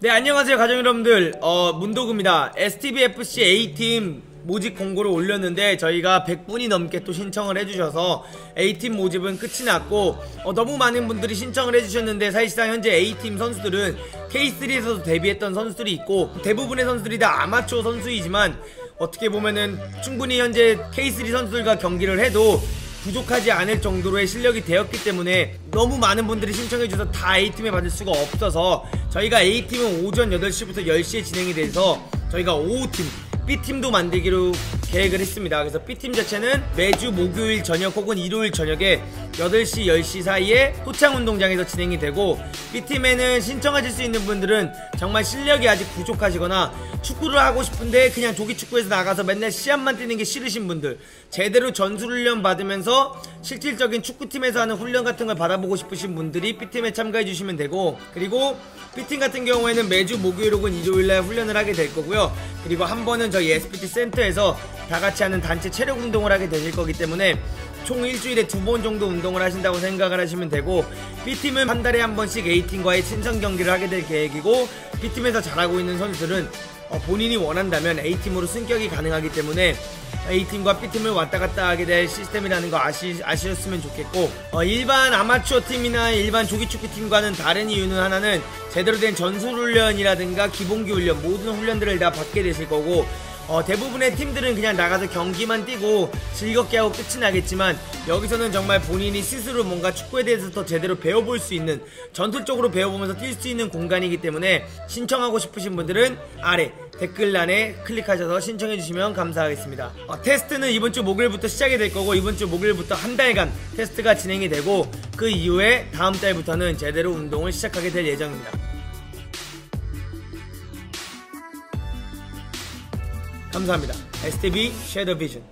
네 안녕하세요 가정 여러분들. 어 문도구입니다. STBFC A팀 모집 공고를 올렸는데 저희가 100분이 넘게 또 신청을 해주셔서 A팀 모집은 끝이 났고 어, 너무 많은 분들이 신청을 해주셨는데 사실상 현재 A팀 선수들은 K3에서도 데뷔했던 선수들이 있고 대부분의 선수들이 다 아마추어 선수이지만 어떻게 보면은 충분히 현재 K3 선수들과 경기를 해도 부족하지 않을 정도로의 실력이 되었기 때문에 너무 많은 분들이 신청해주셔서 다 A팀에 받을 수가 없어서 저희가 A팀은 오전 8시부터 10시에 진행이 돼서 저희가 5팀 B팀도 만들기로 계획을 했습니다. 그래서 B팀 자체는 매주 목요일 저녁 혹은 일요일 저녁에 8시, 10시 사이에 토창운동장에서 진행이 되고 B팀에는 신청하실 수 있는 분들은 정말 실력이 아직 부족하시거나 축구를 하고 싶은데 그냥 조기축구에서 나가서 맨날 시합만 뛰는 게 싫으신 분들 제대로 전술훈련 받으면서 실질적인 축구팀에서 하는 훈련 같은 걸 받아보고 싶으신 분들이 B팀에 참가해 주시면 되고 그리고 B팀 같은 경우에는 매주 목요일 혹은 일요일날 훈련을 하게 될 거고요. 그리고 한 번은 저희 SPT 센터에서 다 같이 하는 단체 체력 운동을 하게 되실 거기 때문에 총 일주일에 두 번 정도 운동을 하신다고 생각을 하시면 되고 B팀은 한 달에 한 번씩 A팀과의 친선 경기를 하게 될 계획이고 B팀에서 잘하고 있는 선수들은 어, 본인이 원한다면 A팀으로 승격이 가능하기 때문에 A팀과 B팀을 왔다 갔다 하게 될 시스템이라는 거 아시, 아시셨으면 좋겠고 어, 일반 아마추어 팀이나 일반 조기축구팀과는 다른 이유는 하나는 제대로 된 전술훈련이라든가 기본기 훈련 모든 훈련들을 다 받게 되실 거고 어, 대부분의 팀들은 그냥 나가서 경기만 뛰고 즐겁게 하고 끝이 나겠지만 여기서는 정말 본인이 스스로 뭔가 축구에 대해서 더 제대로 배워볼 수 있는 전술적으로 배워보면서 뛸 수 있는 공간이기 때문에 신청하고 싶으신 분들은 아래 댓글란에 클릭하셔서 신청해 주시면 감사하겠습니다. 어, 테스트는 이번 주 목요일부터 시작이 될 거고 이번 주 목요일부터 한 달간 테스트가 진행이 되고 그 이후에 다음 달부터는 제대로 운동을 시작하게 될 예정입니다 감사합니다. STV 쉐더 비전